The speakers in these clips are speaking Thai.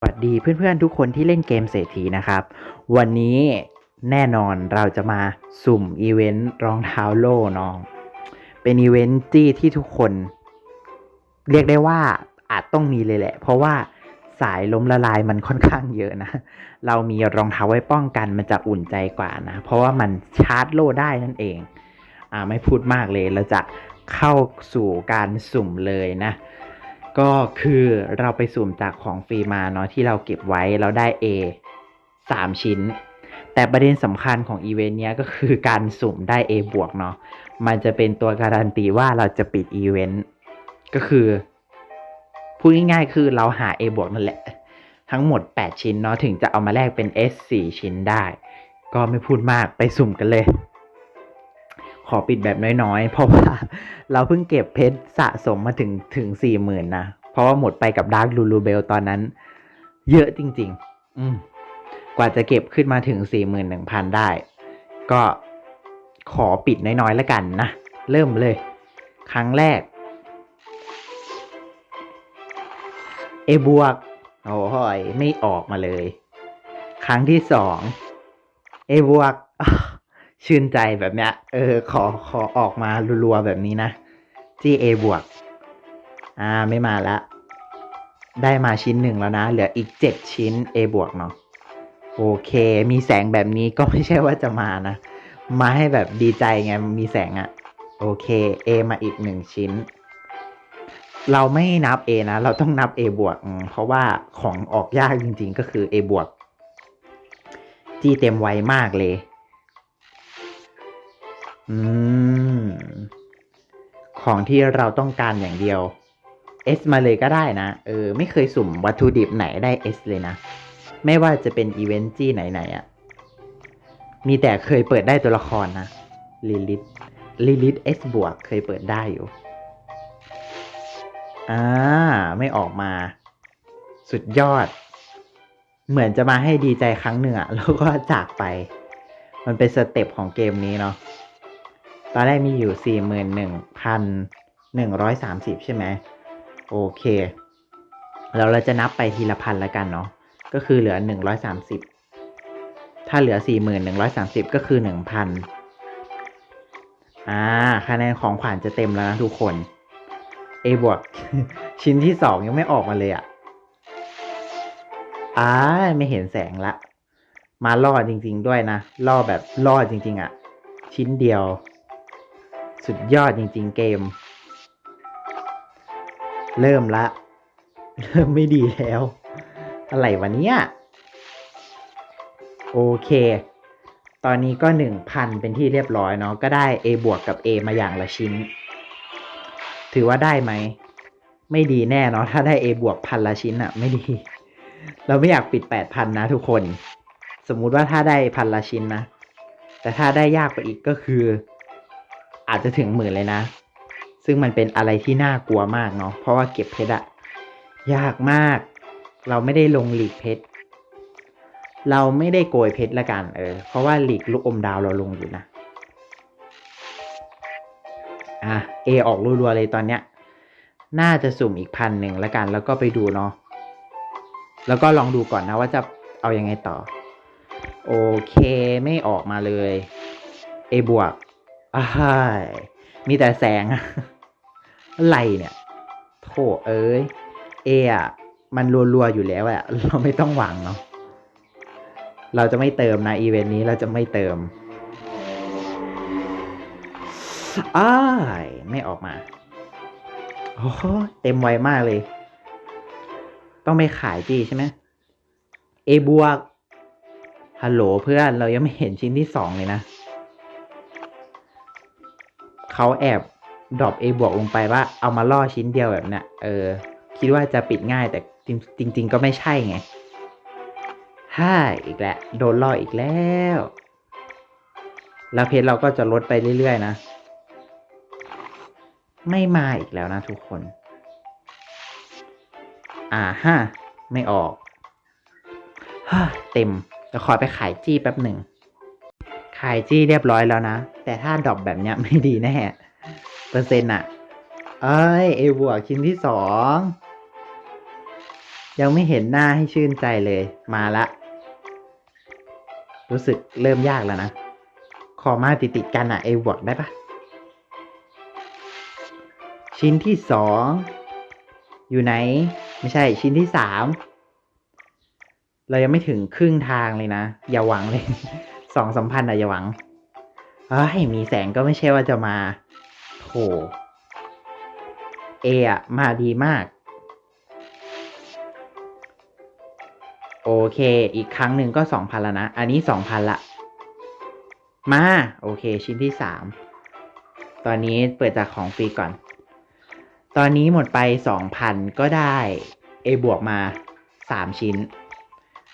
สวัสดีเพื่อนๆทุกคนที่เล่นเกมเศรษฐีนะครับ วันนี้แน่นอนเราจะมาสุ่มอีเวนต์รองเท้าโล่น้อง เป็นอีเวนต์ที่ที่ทุกคน เรียกได้ว่าอาจต้องมีเลยแหละ เพราะว่าสายล้มละลายมันค่อนข้างเยอะนะ เรามีรองเท้าไว้ป้องกันมันจะอุ่นใจกว่านะ เพราะว่ามันชาร์จโล่ได้นั่นเองอ่าไม่พูดมากเลยเราจะเข้าสู่การสุ่มเลยนะ ก็คือเราไปสุ่มจากของฟรีมาเนาะที่เราเก็บไว้เราได้ A 3 ชิ้น แต่ประเด็นสำคัญของอีเวนต์เนี้ยก็คือการสุ่มได้ A บวกเนาะมันจะเป็นตัวการันตีว่าเราจะปิดอีเวนต์ก็คือพูดง่ายๆคือเราหา A บวกนั่นแหละ ทั้งหมด 8 ชิ้นเนาะถึงจะเอามาแลกเป็น S 4 ชิ้นได้ ก็ไม่พูดมากไปสุ่มกันเลย ขอปิดแบบน้อยๆ เพราะว่าเราเพิ่งเก็บเพชรสะสมมาถึงถึงสี่หมื่นนะ เพราะว่าหมดไปกับดาร์ l ลูลูเบลตอนนั้น เยอะจริง ๆ อืมกว่าจะเก็บขึ้นมาถึงสี่หมื่นหนึ่งพันได้ ก็ขอปิดน้อยๆแล้วกันนะ เริ่มเลย ครั้งแรก เอบวก โอ้ยไม่ออกมาเลย ครั้งที่สองเอบวกชื่นใจแบบเนี้ย เออ ขอขอออกมารัวๆแบบนี้นะที่ A บวก อ่าไม่มาละ ได้มาชิ้นหนึ่งแล้วนะ เหลืออีกเจ็ดชิ้น A บวกเนาะโอเค มีแสงแบบนี้ก็ไม่ใช่ว่าจะมานะ มาให้แบบดีใจไง มีแสงอะ่ะ โอเค A มาอีกหนึ่งชิ้น เราไม่นับ A นะ เราต้องนับ A บวก เพราะว่าของออกยากจริงๆ ก็คือ A บวกจีเต็มไวมากเลย อืม ของที่เราต้องการอย่างเดียว S มาเลยก็ได้นะ เออ ไม่เคยสุ่มวัตถุดิบไหนได้ S เลยนะ ไม่ว่าจะเป็นอีเวนต์จี้ไหนๆอะ่ะ มีแต่เคยเปิดได้ตัวละครนะลิลิทลิลิท S บวกเคยเปิดได้อยู่ อ่า ไม่ออกมา สุดยอด เหมือนจะมาให้ดีใจครั้งหนึ่งอะแล้วก็จากไป มันเป็นสเต็ปของเกมนี้เนาะ ตอนแรกมีอยู่สี่หมื่นหนึ่งพันหนึ่งร้อยสามสิบใช่ไหม โอเคแล้วเราจะนับไปทีละพันล้วกันเนาะก็คือเหลือหนึ่งร้อยสามสิบถ้าเหลือสี่หมื่นหนึ่งร้อยสามสิบก็คือหนึ่งพันอ่าคะแนนของขวัญจะเต็มแล้วนะทุกคน A บวกชิ้นที่สองยังไม่ออกมาเลยอะ่ะอ่าไม่เห็นแสงละ มาล่อจริง ๆ ด้วยนะล่อแบบล่อจริง ๆอะ่ะ ชิ้นเดียว สุดยอดจริง ๆ เกม เริ่มละ เริ่มไม่ดีแล้ว อะไรวะเนี้ยโอเค ตอนนี้ก็หนึ่งพันเป็นที่เรียบร้อยเนาะ ก็ได้ A บวกกับ A มาอย่างละชิ้น ถือว่าได้ไหม ไม่ดีแน่เนาะ ถ้าได้ A บวกพันละชิ้นอะไม่ดี เราไม่อยากปิดแปดพันนะทุกคน สมมุติว่าถ้าได้พันละชิ้นนะ แต่ถ้าได้ยากไปอีกก็คือ อาจจะถึงหมื่นเลยนะ ซึ่งมันเป็นอะไรที่น่ากลัวมากเนาะเพราะว่าเก็บเพชรอะยากมาก เราไม่ได้ลงหลีกเพชรเราไม่ได้โกยเพชรละกันเออ เพราะว่าหลีกลูกอมดาวเราลงอยู่นะอะ A อออกรัวๆเลยตอนเนี้ย น่าจะสุ่มอีกพันหนึ่งละกัน แล้วก็ไปดูเนาะแล้วก็ลองดูก่อนนะว่าจะเอายังไงต่อ โอเคไม่ออกมาเลย A บวกอ้ายมีแต่แสง อะไรเนี่ยโถเอ้ยเออะมันรัวๆอยู่แล้วอะเราไม่ต้องหวังเนาะเราจะไม่เติมนะอีเวนต์นี้เราจะไม่เติมอ้ายไม่ออกมาโอ้เต็มไวมากเลย ต้องไปขายจีใช่ไหมเอบวกฮัลโหลเพื่อนเรายังไม่เห็นชิ้นที่สองเลยนะ เขาแอบ ดรอป A บวกลงไปว่าเอามาล่อชิ้นเดียวแบบเนี้ยเออ คิดว่าจะปิดง่ายแต่จริงจริง ๆ ก็ไม่ใช่ไงฮ่าอีกแล้วโดนล่ออีกแล้ว แล้วเพชรเราก็จะลดไปเรื่อยๆนะ ไม่มาอีกแล้วนะทุกคน อ่าฮะไม่ออกฮ่าเต็มจะขอไปขายจี้แป๊บหนึ่ง ขายจี้เรียบร้อยแล้วนะ แต่ถ้าดรอปแบบเนี้ยไม่ดีแน่ เปอร์เซ็นต์อะเอ้ยเอบวกชิ้นที่สองยังไม่เห็นหน้าให้ชื่นใจเลยมาละ รู้สึกเริ่มยากแล้วนะ ขอมาติดติดกันอะเอบวกได้ปะชิ้นที่สองอยู่ไหน ไม่ใช่ชิ้นที่สามเรายังไม่ถึงครึ่งทางเลยนะ อย่าหวังเลย สองสัมพันธ์อะอย่าหวังเฮ้ยมีแสงก็ไม่ใช่ว่าจะมา เออะมาดีมาก โอเค อีกครั้งหนึ่งก็สองพันละนะ อันนี้สองพันละ มา โอเค ชิ้นที่สามตอนนี้เปิดจากของฟรีก่อน ตอนนี้หมดไปสองพันก็ได้ A บวกมาสามชิ้น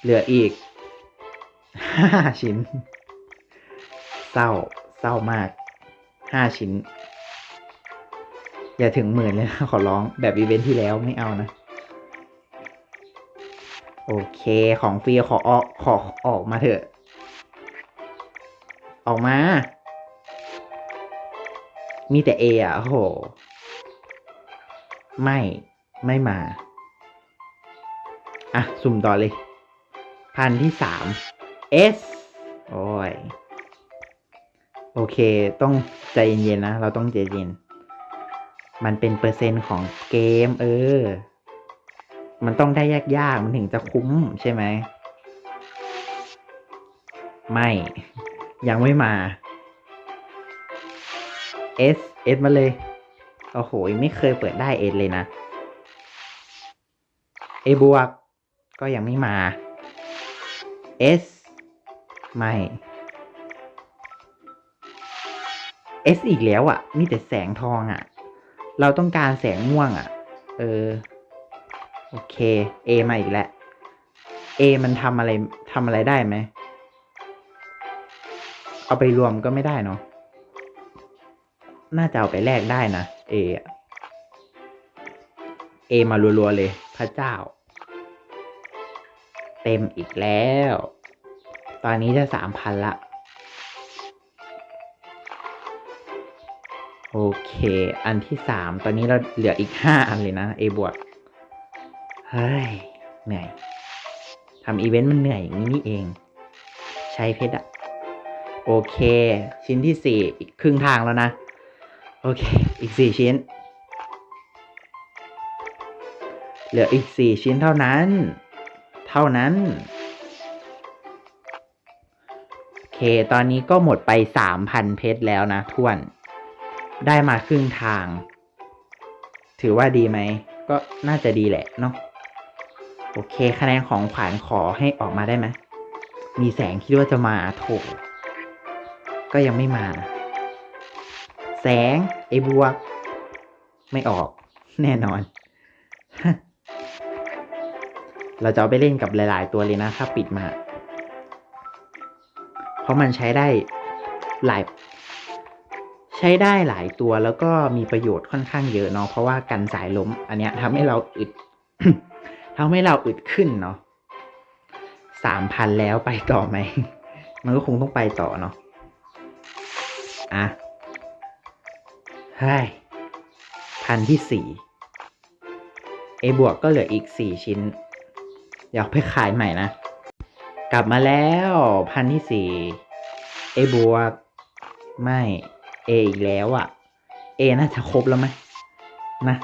เหลืออีกห้าชิ้น เศร้า เศร้ามากห้าชิ้น อย่าถึงหมื่นเลยนะขอร้องแบบอีเวนท์ที่แล้วไม่เอานะ โอเคของฟรีขอออกขอออกมาเถอะ ออกมา มีแต่เออะโอ้โหไม่ไม่มา อะ สุ่มต่อเลย พันที่สาม S โอ้ย โอเค ต้องใจเย็นๆนะ เราต้องใจเย็น มันเป็นเปอร์เซ็นต์ของเกม เออ มันต้องได้ยากๆ มันถึงจะคุ้มใช่ไหม ไม่ ยังไม่มา S S มาเลย โอ้โห ไม่เคยเปิดได้ S เลยนะ A บวก ก็ยังไม่มา S ไม่ S อีกแล้วอะ่ะ มีแต่แสงทองอะ่ะ เราต้องการแสงม่วงอะ่ะ เออ โอเค A มาอีกแล้ว A มันทำอะไรทำอะไรได้ไหม เอาไปรวมก็ไม่ได้เนาะ น่าจะเอาไปแลกได้นะ A อะ A มารัวๆเลย พระเจ้า เต็มอีกแล้ว ตอนนี้จะสามพันละ โอเค อันที่สามตอนนี้เราเหลืออีกห้าอันเลยนะ A บวก เฮ้ย เหนื่อยทำอีเวนต์มันเหนื่อยอย่างนี้นี่เอง ใช้เพชรอะโอเค ชิ้นที่สี่อีกครึ่งทางแล้วนะ โอเค อีกสี่ชิ้น เหลืออีกสี่ชิ้นเท่านั้น เท่านั้น โอเค ตอนนี้ก็หมดไปสามพันเพชรแล้วนะทวน ได้มาครึ่งทาง ถือว่าดีไหม ก็น่าจะดีแหละเนาะโอเค คะแนนของขวัญขอให้ออกมาได้ไหมมีแสงคิดว่าจะมาโถก็ยังไม่มา แสงไอ้บวก ไม่ออกแน่นอน เราจะเอาไปเล่นกับหลาย ๆ ตัวเลยนะ ถ้าปิดมา เพราะมันใช้ได้หลาย ใช้ได้หลายตัวแล้วก็มีประโยชน์ค่อนข้างเยอะเนาะเพราะว่ากันสายล้ม อันเนี้ยทำให้เราอึดทำให้เราอึดขึ้นเนาะสามพันแล้วไปต่อไหม มันก็คงต้องไปต่อเนาะอะเฮ้ยพันที่สี่เอบวกก็เหลืออีกสี่ชิ้นเดี๋ยวเอาไปขายใหม่นะ กลับมาแล้วพันที่สี่เอบวกไม่ เออีกแล้วอะ่ะเอน่าจะครบแล้วไหมนะ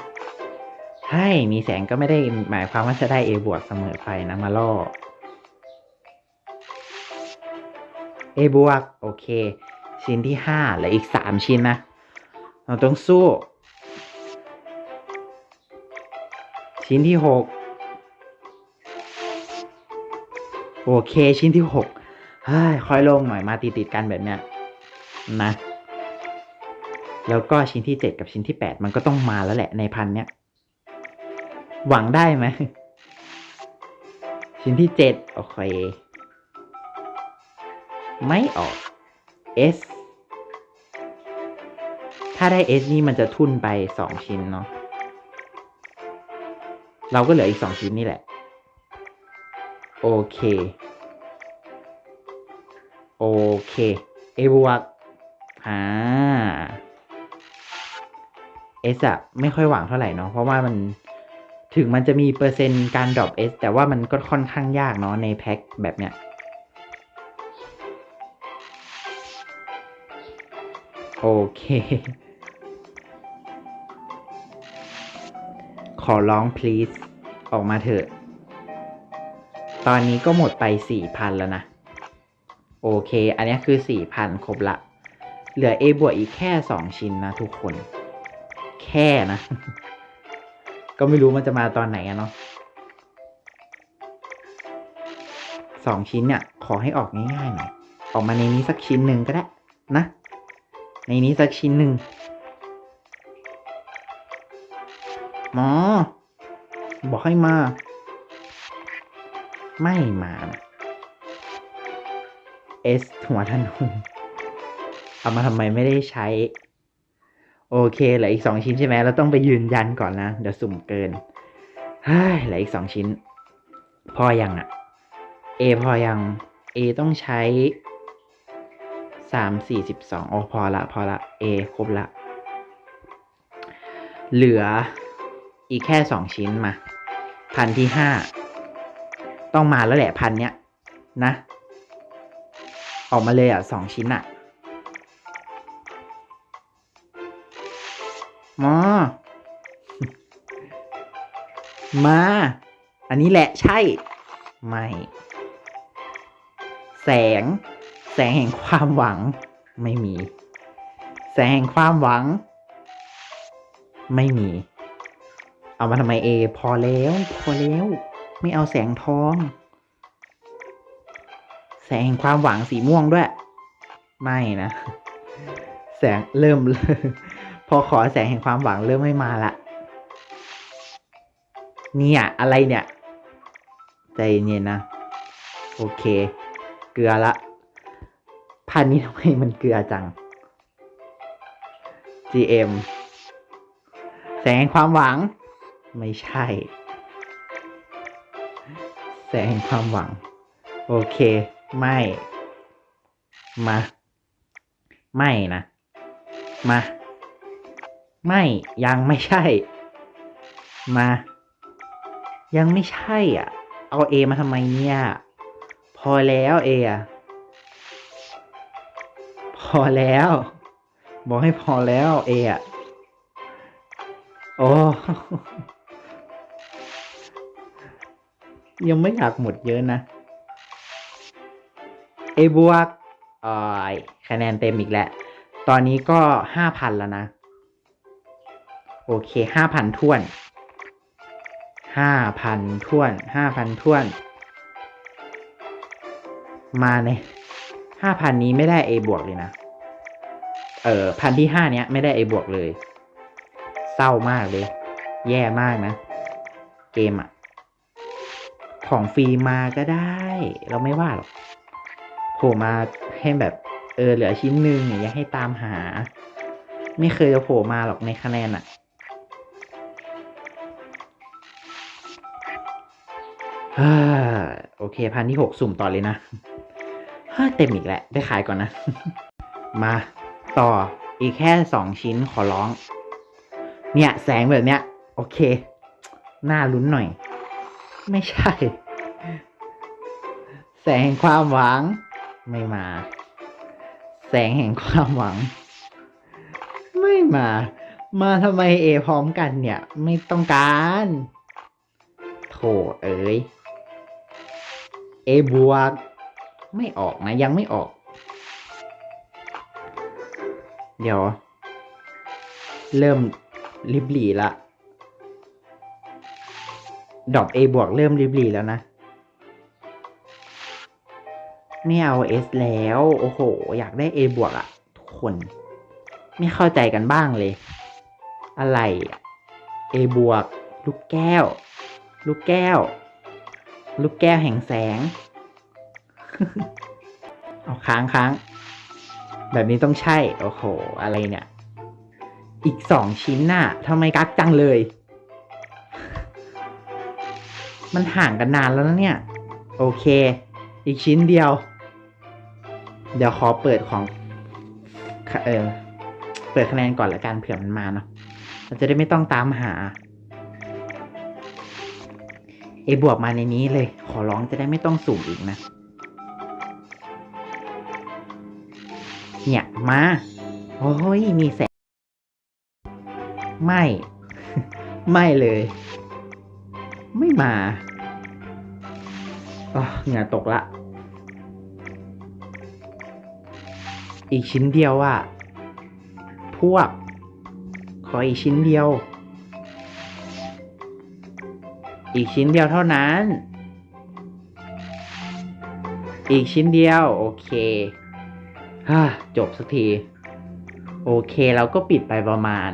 ใช่มีแสงก็ไม่ได้หมายความว่าจะได้เอบวกเสมอไปนะมาล่อเอบวกโอเค ชิ้นที่ห้าเหลืออีกสามชิ้นนะ เราต้องสู้ ชิ้นที่หกโอเคชิ้นที่หกเฮ้ยค่อยลงหน่อยมาติดติดกันแบบเนี้ยนะ แล้วก็ชิ้นที่เจ็ดกับชิ้นที่แปดมันก็ต้องมาแล้วแหละในพันเนี้ยหวังได้ไหมชิ้นที่เจ็ดโอเค ไม่ออก S ถ้าได้ S นี่มันจะทุนไปสองชิ้นเนาะเราก็เหลืออีกสองชิ้นนี่แหละ โอเค โอเคเอบวกอ่า S อสอะไม่ค่อยหวังเท่าไหร่เนาะเพราะว่ามันถึงมันจะมีเปอร์เซ็นต์การดรอป S แต่ว่ามันก็ค่อนข้างยากเนาะในแพ็คแบบเนี้ยโอเค ขอร้อง please ออกมาเถอะ ตอนนี้ก็หมดไปสี่พันแล้วนะ โอเค อันนี้คือสี่พันครบละ เหลือ A บวกอีกแค่สองชิ้นนะทุกคน แค่นะ ก็ไม่รู้มันจะมาตอนไหนอะเนาะสองชิ้นเนี่ย ขอให้ออกง่ายๆหน่อยออกมาในนี้สักชิ้นหนึ่งก็ได้นะ ในนี้สักชิ้นหนึ่งหมอ บอกให้มา ไม่มานะ S หัวธนูเอามาทำไมไม่ได้ใช้ โอเคเหลืออีกสองชิ้นใช่ไหมเราต้องไปยืนยันก่อนนะเดี๋ยวสุ่มเกินเฮ้ยเหลืออีกสองชิ้น พอยังอะ A พอยัง A ต้องใช้สามสี่สิบสองโอ้พอละพอละ A ครบละ เหลืออีกแค่สองชิ้นมา พันที่ห้าต้องมาแล้วแหละพันเนี้ยนะ ออกมาเลยอะสองชิ้นอะ มอมา อันนี้แหละใช่ ไม่ แสง แสงแห่งความหวัง ไม่มี แสงแห่งความหวัง ไม่มี เอามาทำไมเอ พอแล้ว พอแล้ว ไม่เอาแสงทอง แสงแห่งความหวังสีม่วงด้วย ไม่นะ แสงเริ่ม พอขอแสงแห่งความหวังเริ่มไม่มาละเนี่ยอะไรเนี่ย ใจเย็นนะ โอเค เกลือละพันนี้ทำไมมันเกลือจัง GM แสงแห่งความหวัง ไม่ใช่ แสงแห่งความหวัง โอเค ไม่ มา ไม่นะ มา ไม่ยังไม่ใช่ มา ยังไม่ใช่อะ เอาเอมาทำไมเนี่ย พอแล้วเอะพอแล้ว บอกให้พอแล้วเอะโอ้ยังไม่อยากหมดเยอะนะ เอบวกอ่อคะแนนเต็มอีกแล้ว ตอนนี้ก็ห้าพันแล้วนะ โอเคห้าพันท่วนห้าพันท่วนห้าพันท่วน มาในห้าพันนี้ไม่ได้ A บวกเลยนะ เออพันที่ห้าเนี้ยไม่ได้ A บวกเลย เศร้ามากเลย แย่มากนะ เกมอะของฟรีมาก็ได้ เราไม่ว่าหรอกโผล่มาให้แบบ เออเหลือชิ้นหนึ่งอย่าให้ตามหา ไม่เคยจะโผล่มาหรอกในคะแนนอะ ฮ่าโอเคพันที่หกสุ่มต่อเลยนะฮ่าเต็มอีกแล้วได้ขายก่อนนะ มาต่ออีกแค่สองชิ้นขอร้อง เนี่ยแสงแบบเนี้ย โอเคน่าลุ้นหน่อย ไม่ใช่ แสงแห่งความหวัง ไม่มา แสงแห่งความหวัง ไม่มา มาทำไมเอพร้อมกันเนี่ย ไม่ต้องการโถเอ้ย เอบวก ไม่ออกนะ ยังไม่ออก เดี๋ยว เริ่มริบหลีละดอก A บวกเริ่มริบหลีแล้วนะ ไม่เอา S แล้ว โอ้โห อยากได้ A บวกอะทุกคน ไม่เข้าใจกันบ้างเลย อะไรอะ A บวก ลูกแก้ว ลูกแก้ว ลูกแก้วแห่งแสง เอาค้างค้าง แบบนี้ต้องใช่ โอ้โห อะไรเนี่ย อีกสองชิ้นน่ะทำไมกักจังเลย มันห่างกันนานแล้วนะเนี่ย โอเค อีกชิ้นเดียว เดี๋ยวขอเปิดของเออเปิดคะแนนก่อนละกันเผื่อมันมาเนาะเราจะได้ไม่ต้องตามหา เอบวกมาในนี้เลย ขอร้องจะได้ไม่ต้องสุ่มอีกนะ เนี่ยมา โอ้ย มีแสง ไม่ ไม่เลย ไม่มาอ๋อเหงื่อตกละ อีกชิ้นเดียวอะพวก ขออีกชิ้นเดียว อีกชิ้นเดียวเท่านั้น อีกชิ้นเดียว โอเคฮ่าจบสักที โอเคเราก็ปิดไปประมาณ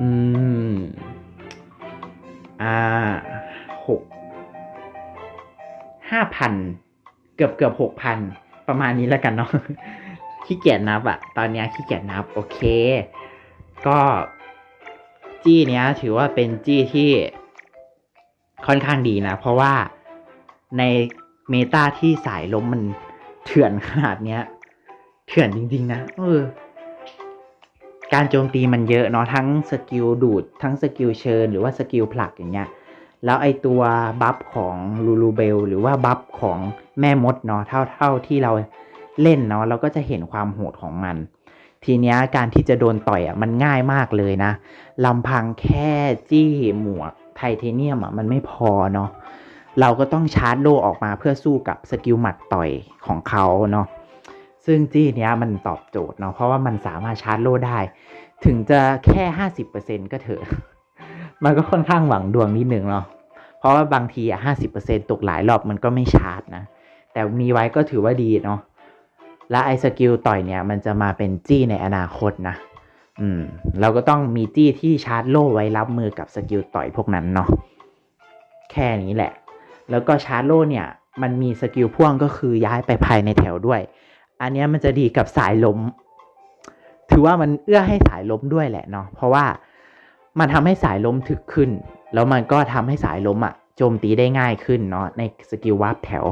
อืม อ่าหกห้าพันเกือบเกือบหกพันประมาณนี้แล้วกันเนาะขี้เกียจนับอะตอนเนี้ยขี้เกียจนับ โอเค ก็จี้เนี้ยถือว่าเป็นจี้ที่ ค่อนข้างดีนะ เพราะว่าในเมตาที่สายล้มมันเถื่อนขนาดเนี้ย เถื่อนจริง ๆ นะเออการโจมตีมันเยอะเนาะทั้งสกิลดูด ทั้งสกิลเชิญ หรือว่าสกิลผลักอย่างเงี้ยแล้วไอตัวบัฟของลูลูเบลหรือว่าบัฟของแม่มดเนาะเท่าเท่าที่เราเล่นเนาะเราก็จะเห็นความโหดของมัน ทีเนี้ยการที่จะโดนต่อยอะมันง่ายมากเลยนะลำพังแค่จี้หมวก ทเทเนียมอะมันไม่พอเนาะเราก็ต้องชาร์จโลออกมาเพื่อสู้กับสกิลหมัดต่อยของเขาเนาะซึ่งจี้เนี้ยมันตอบโจทย์เนาะเพราะว่ามันสามารถชาร์จโลได้ ถึงจะแค่ห้าสิบเปอร์เซ็นก็เถอะ มันก็ค่อนข้างหวังดวงนิดนึงเนาะเพราะว่าบางทีอะห้าสิบเปอร์เซ็นตกหลายรอบมันก็ไม่ชาร์จนะ แต่มีไว้ก็ถือว่าดีเนาะและไอ้สกิลต่อยเนี่ยมันจะมาเป็นจี้ในอนาคตนะ อืม เราก็ต้องมีจี้ที่ชาร์จโล่ไว้รับมือกับสกิลต่อยพวกนั้นเนาะแค่นี้แหละ แล้วก็ชาร์จโล่เนี่ย มันมีสกิลพ่วงก็คือย้ายไปภายในแถวด้วย อันนี้มันจะดีกับสายล้มถือว่ามันเอื้อให้สายล้มด้วยแหละเนาะเพราะว่ามันทำให้สายล้มถึกขึ้น แล้วมันก็ทำให้สายล้มอะโจมตีได้ง่ายขึ้นเนาะในสกิลวาร์ปแถว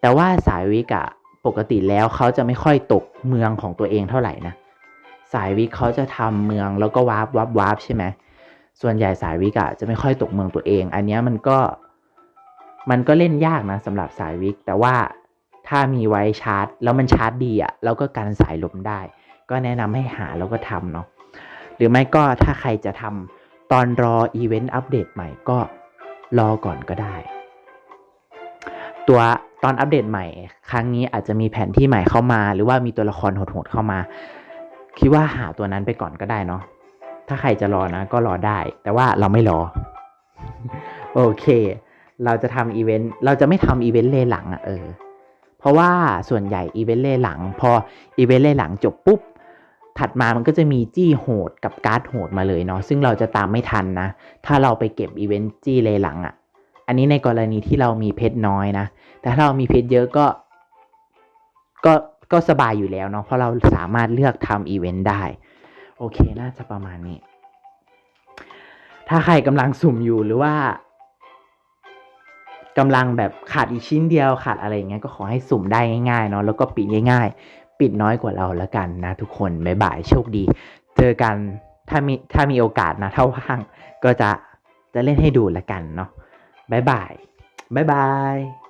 แต่ว่าสายวิกอะปกติแล้วเขาจะไม่ค่อยตกเมืองของตัวเองเท่าไหร่นะ สายวิกเขาจะทำเมืองแล้วก็วาร์ปวาร์ปวาร์ปใช่ไหมส่วนใหญ่สายวิกอะจะไม่ค่อยตกเมืองตัวเอง อันนี้มันก็มันก็เล่นยากนะสำหรับสายวิก แต่ว่าถ้ามีไว้ชาร์จ แล้วมันชาร์จดีอะแล้วก็กันสายลมได้ ก็แนะนำให้หาแล้วก็ทำเนาะหรือไม่ก็ถ้าใครจะทำตอนรออีเวนต์อัปเดตใหม่ก็รอก่อนก็ได้ ตัวตอนอัปเดตใหม่ ครั้งนี้อาจจะมีแผนที่ใหม่เข้ามา หรือว่ามีตัวละครโหดๆเข้ามา คิดว่าหาตัวนั้นไปก่อนก็ได้เนาะถ้าใครจะรอนะ ก็รอได้ แต่ว่าเราไม่รอ โอเค เราจะทำอีเวนต์เราจะไม่ทำอีเวนต์เลหลังอะ่ะเออ เพราะว่าส่วนใหญ่อีเวนต์เลหลัง พออีเวนต์เลหลังจบปุ๊บถัดมามันก็จะมีจี้โหดกับการ์ดโหดมาเลยเนาะซึ่งเราจะตามไม่ทันนะ ถ้าเราไปเก็บอีเวนต์จี้เลหลังอะ่ะ อันนี้ในกรณีที่เรามีเพชรน้อยนะ แต่ถ้าเรามีเพชรเยอะก็ ก็ ก็สบายอยู่แล้วเนาะเพราะเราสามารถเลือกทำอีเวนต์ได้ โอเคน่าจะประมาณนี้ ถ้าใครกำลังสุ่มอยู่หรือว่ากำลังแบบขาดอีกชิ้นเดียวขาดอะไรอย่างเงี้ยก็ขอให้สุ่มได้ง่ายๆเนาะแล้วก็ปิดง่าย ๆ ปิดน้อยกว่าเราแล้วกันนะทุกคนบ๊ายบายโชคดี เจอกันถ้ามีถ้ามีโอกาสนะถ้าว่างก็จะจะเล่นให้ดูแล้วกันเนาะบ๊ายบายบ๊ายบาย